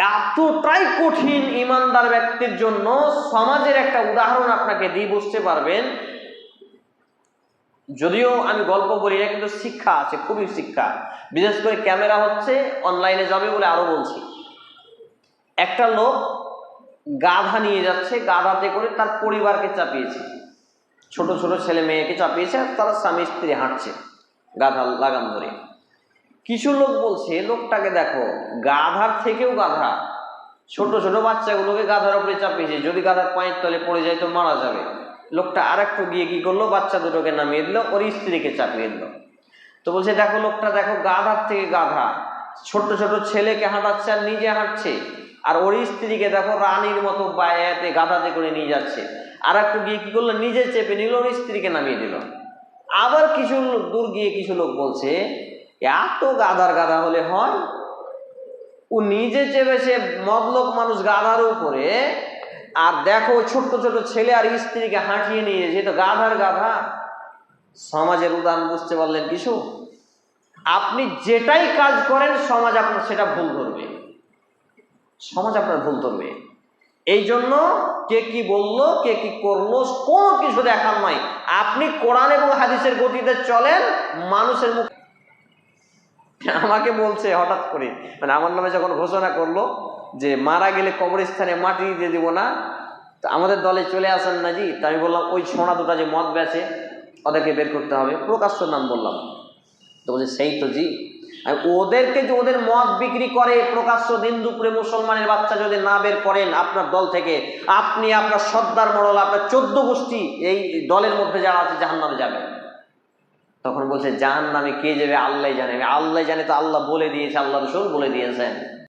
এতটাই কঠিন ইমানদার ব্যক্তির জন্য সমাজের একটা উদাহরণ আপনাকে দিয়ে বুঝতে পারবেন। যদিও আমি গল্প বলি না কিন্তু শিক্ষা আছে, খুবই শিক্ষা। বিশেষ করে ক্যামেরা হচ্ছে, অনলাইনে যাবে বলে আরও বলছি। একটা লোক গাধা নিয়ে যাচ্ছে, গাধাতে করে তার পরিবারকে চাপিয়েছে। ছোট ছোট ছেলে মেয়েকে চাপিয়েছে, আর তারা স্বামী স্ত্রী হাঁটছে, গাধা লাগাম ধরে। কিছু লোক বলছে, লোকটাকে দেখো, গাধার থেকেও গাধা। ছোট ছোট বাচ্চাগুলোকে গাধার উপরে চাপিয়েছে। যদি গাধার পায়ের তলে পড়ে যায় তো মারা যাবে। লোকটা আর একটু গিয়ে কি করল, বাচ্চা দুটোকে নামিয়ে দিল, ওর স্ত্রীকে চাপিয়ে দিল। তো বলছে, দেখো লোকটা, দেখো, গাধার থেকে গাধা। ছোট ছোট ছেলেকে হাঁটাচ্ছে আর নিজে হাঁটছে। আর ওর স্ত্রীকে দেখো, রানীর মতো বায়াতে গাধাতে করে নিয়ে যাচ্ছে। আর একটু গিয়ে কি করল, নিজে চেপে নিল, ওর স্ত্রীকে নামিয়ে দিল। আবার কিছু দূর গিয়ে কিছু লোক বলছে এত গাধার গাধা হলে হয়? ও নিজে চেপেছে মদলোক মানুষ গাধার উপরে, আর দেখো ছোট্ট ছোট ছেলে আর স্ত্রীকে হাঁটিয়ে নিয়ে যেত গাধার গাধা। সমাজের উদাহরণ বুঝতে পারলেন কিছু? আপনি যেটাই কাজ করেন, সমাজ আপনার সেটা ভুল ধরবে। সমাজ আপনার ভুল ধরবে। এই জন্য কে কি বলল, কে কি করল, কোনো কিছু দেখার নয়। আপনি কোরআন এবং হাদিসের গতিতে চলেন, মানুষের মুখ আমাকে বলছে হঠাৎ করে। মানে আমার নামে যখন ঘোষণা করল যে মারা গেলে কবরস্থানে মাটি দিয়ে দিব না, তো আমাদের দলে চলে আসেন না জি তা আমি বললাম, ওই ছোঁড়া দুটা যে মদ বেছে ওদেরকে বের করতে হবে, প্রকাশ্য নাম বললাম। তো বলছে, সেই তো জি। ওদেরকে যে ওদের মদ বিক্রি করে, প্রকাশ্য দিন দুপুরে মুসলমানের বাচ্চা যদি না বের করেন আপনার দল থেকে, আপনি আপনার সর্দার মরল, আপনার চোদ্দ গোষ্ঠী, এই দলের মধ্যে যারা আছে জাহান নামে যাবে। তখন বলছে জাহান নামে কে যাবে? আল্লাহ জানে। আল্লাহ জানে তো আল্লাহ বলে দিয়েছে, আল্লাহ রসুল বলে দিয়েছেন।